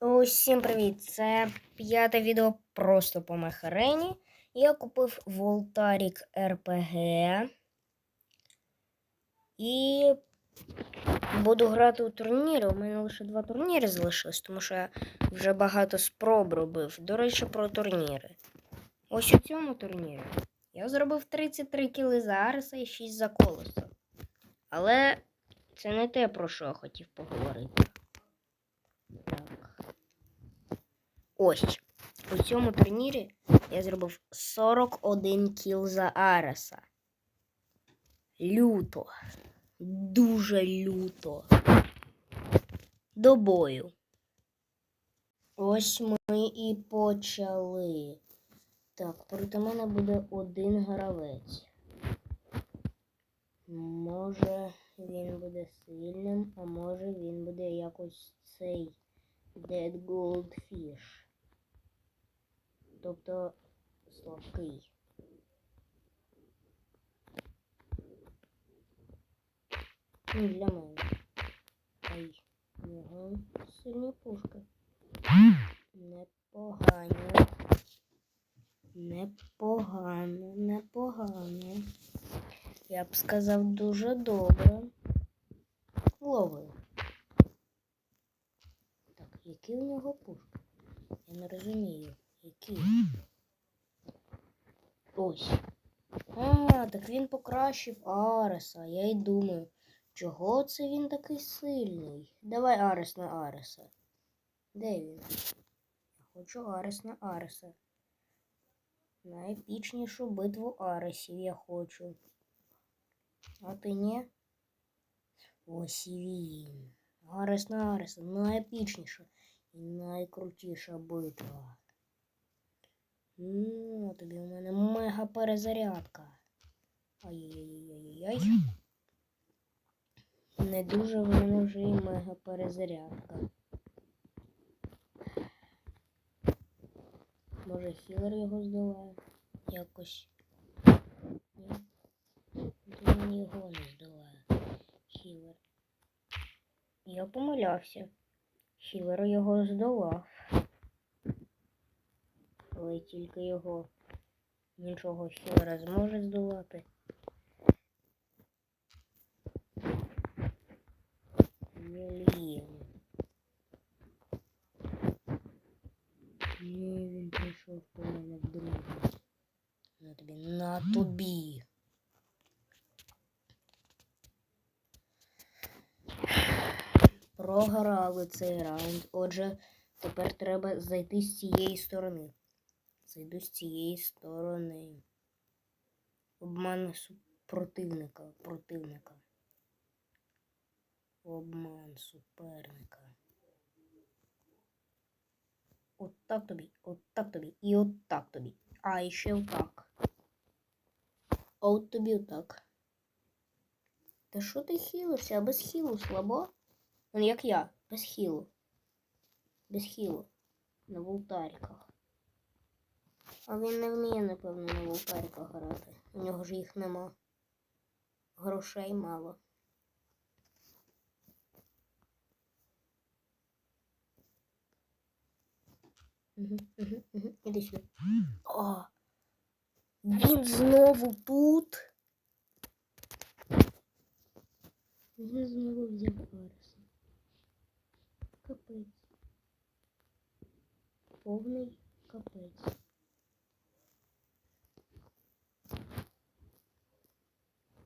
Усім привіт! Це п'яте відео просто по Мехарені. Я купив Волтарік РПГ. І буду грати у турніри. У мене лише два турніри залишились, тому що я вже багато спроб робив. До речі, про турніри. Ось у цьому турнірі я зробив 33 кіли за Ареса і 6 за колеса. Але це не те, про що я хотів поговорити. Так. Ось. У цьому турнірі я зробив 41 кіл за Ареса. Люто. Дуже люто. До бою. Ось ми і почали. Так, проти мене буде один гравець. Може він буде сильним, а може він буде якось цей Dead Goldfish. Тобто слабкий. Ну, для мене. Ай, нього сильні пушки. Непогано. Непогано, непогано. Я б сказав дуже добре. Ловив. Так, які у нього пушки? Я не розумію. Які? Ось. А, так він покращив Ареса. Я й думаю, чого це він такий сильний? Давай Арес на Ареса. Де він? Я хочу Арес на Ареса. Найепічнішу битву Аресів я хочу. А ти ні? Ось і він. Арес на Ареса. Найепічніша і найкрутіша битва. Ну, тобі у мене мега перезарядка. Ай-яй-яй-яй-яй. Не дуже в мене вже і мега перезарядка. Може хілер його здолає? Якось. Він його не здолає. Хілер. Я помилявся. Хілер його здолав. Але тільки його нічого хілера зможе здолати. Блін. Ні, він прийшов по мене в другу. На тобі, на тобі. Програли цей раунд. Отже, тепер треба зайти з цієї сторони. Зайду з цієї сторони. Обман противника. Противника. Обман суперника. От так тобі, от так тобі і от так тобі. А, ще отак. От тобі отак. Та що ти хілишся? А без хілу слабо? Ну, як я, без хілу. Без хілу. На волтариках. А він не вміє, напевно, на волтариках грати. У нього ж їх нема. Грошей мало. Угу, угу, угу. Іди сюди. О! Він знову тут. Він знову взяв Ареса. Капець. Повний капець.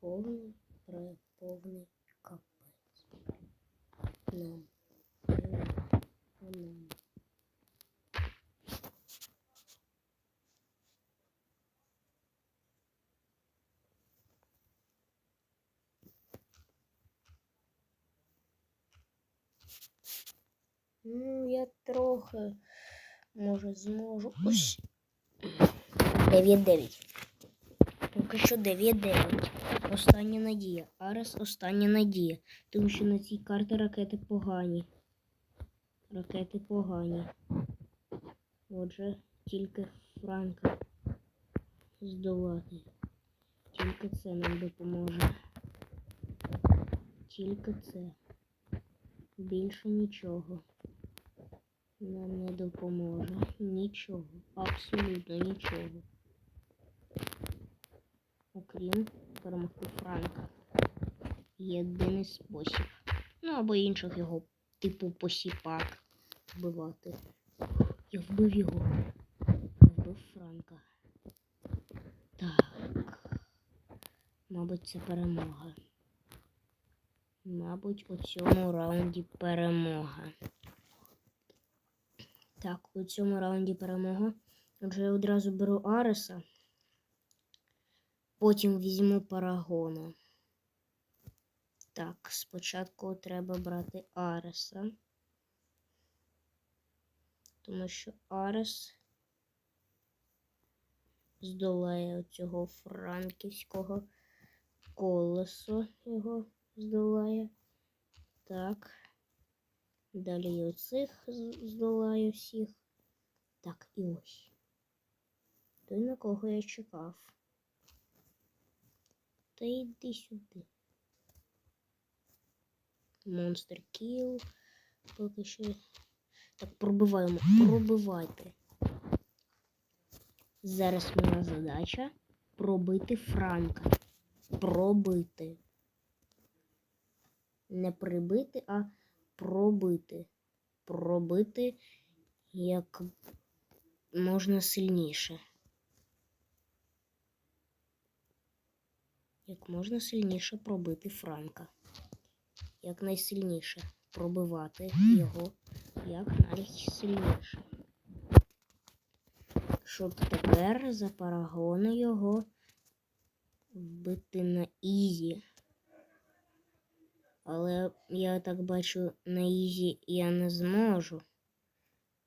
Повний, преповний капець. Нам. Нам. Ну, я трохи, може, зможу. Ось. 9-9. Поки що 9-9. Остання надія. Арес остання надія. Тому що на цій карті ракети погані. Ракети погані. Отже, тільки Франка здолати. Тільки це нам допоможе. Тільки це. Більше нічого. Нам не допоможе. Нічого. Абсолютно нічого. Окрім перемогти Франка. Єдиний спосіб. Ну або інших його типу посіпак вбивати. Я вбив його. Я вбив Франка. Так. Мабуть, це перемога. Мабуть, у цьому раунді перемога. Так, у цьому раунді перемога. Отже, я одразу беру Ареса. Потім візьму Парагона. Так, спочатку треба брати Ареса. Тому що Арес здолає цього франківського колесо його здолає. Так. Далі і оцих здолаю всіх. Так, і ось. Той, на кого я чекав. Та йди сюди. Монстр кіл. Поки що. Так, пробиваємо. Пробивайте. Зараз моя задача пробити Франка. Пробити. Не прибити, а пробити. Пробити як можна сильніше. Як можна сильніше пробити Франка. Як найсильніше пробивати його як найсильніше. Щоб тепер за парагони його вбити на Ізі. Але я так бачу, на Ізі я не зможу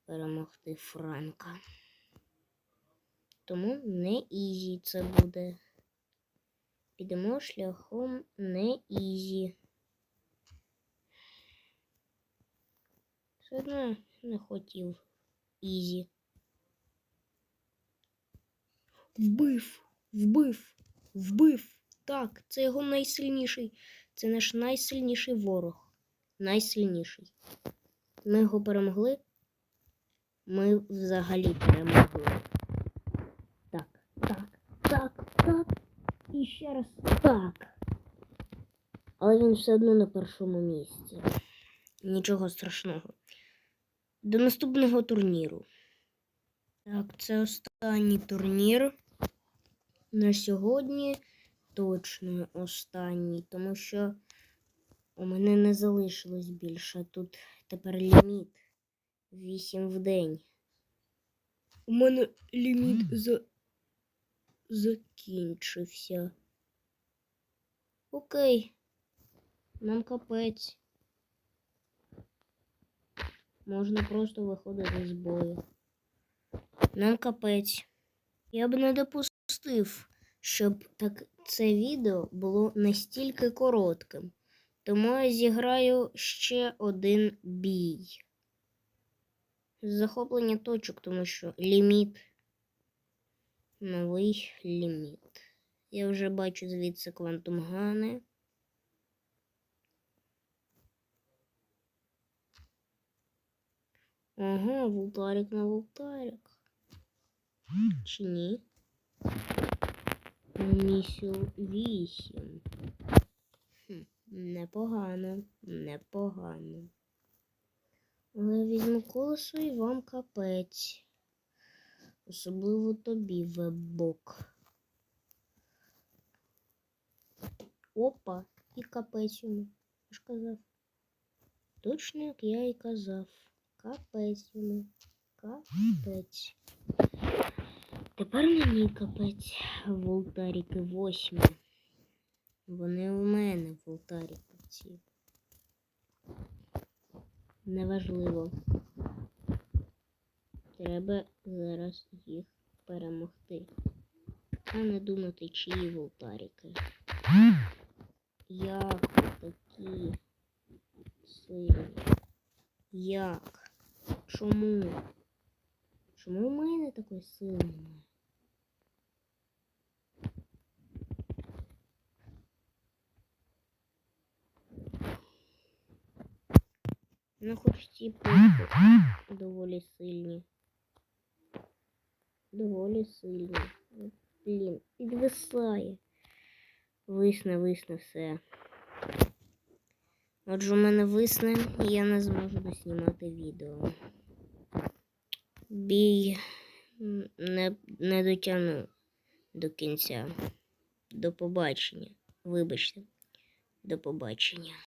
перемогти Франка. Тому не Ізі це буде. Підемо шляхом не Ізі. Все одно не хотів Ізі. Вбив, вбив, вбив. Так, це його найсильніший. Це наш найсильніший ворог. Найсильніший. Ми його перемогли. Ми взагалі перемогли. Так, так, так, так. І ще раз так. Але він все одно на першому місці. Нічого страшного. До наступного турніру. Так, це останній турнір. На сьогодні точно останній, тому що у мене не залишилось більше. Тут тепер ліміт 8 в день. У мене ліміт за... закінчився. Окей. Нам капець. Можна просто виходити з бою. Нам капець. Я б не допустив, щоб так це відео було настільки коротким. Тому я зіграю ще один бій. Захоплення точок, тому що ліміт. Новий ліміт. Я вже бачу звідси квантум гани. Ага, вултарик на вултарик. Чи ні? Місіл 8. Хм, непогано, непогано. Але візьму колесо і вам капець. Особливо тобі, вебок. Опа, і капець йому. Я ж казав. Точно як я і казав. Капець йому. Капець. Тепер мені капець волтаріки восьмі. Вони у мене волтаріки ці. Неважливо. Треба зараз їх перемогти. А не думати, чиї волтаріки. Як такі сильні? Як? Чому? Чому у мене такої сили немає? Ну, хоч ці пушки доволі сильні. Доволі сильні. Блін, підвисає. Висне, висне все. Отже, у мене висне, і я не зможу доснімати відео. Бій не, не дотягну до кінця. До побачення. Вибачте. До побачення.